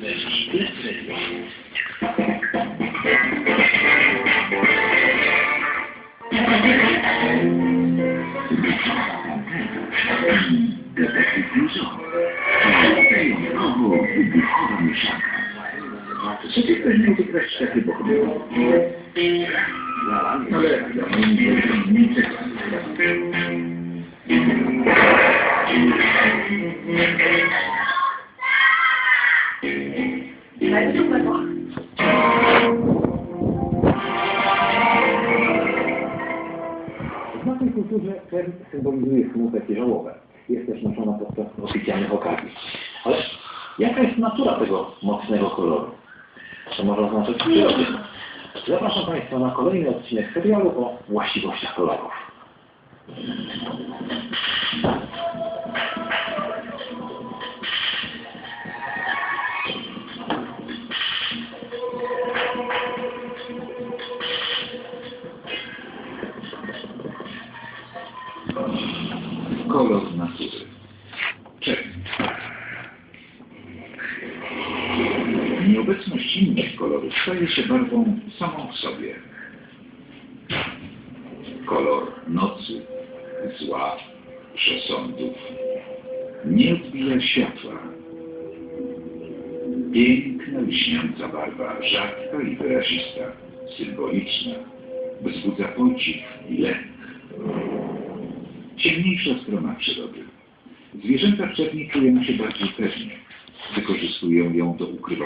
Berlino, Berlino. Se ti prendi di crescita che poco di poco. Davanti all'erba, non niente. Thank you. W naszej kulturze krew symbolizuje smutek i żałobę. Jest też noszona podczas oficjalnych okazji. Ale jaka jest natura tego mocnego koloru? Co może oznaczać w przyrodzie? Zapraszam Państwa na kolejny odcinek serialu o właściwościach kolorów. Kolor natury. Czerń. Nieobecność innych kolorów staje się barwą samą w sobie. Kolor nocy, zła, przesądów. Nie odbija światła. Piękna, lśniąca barwa, rzadka i wyrazista, symboliczna, wzbudza podziw i lęk. Ciemniejsza strona przyrody. Zwierzęta w czują się bardziej pewnie. Wykorzystują ją do ukrywania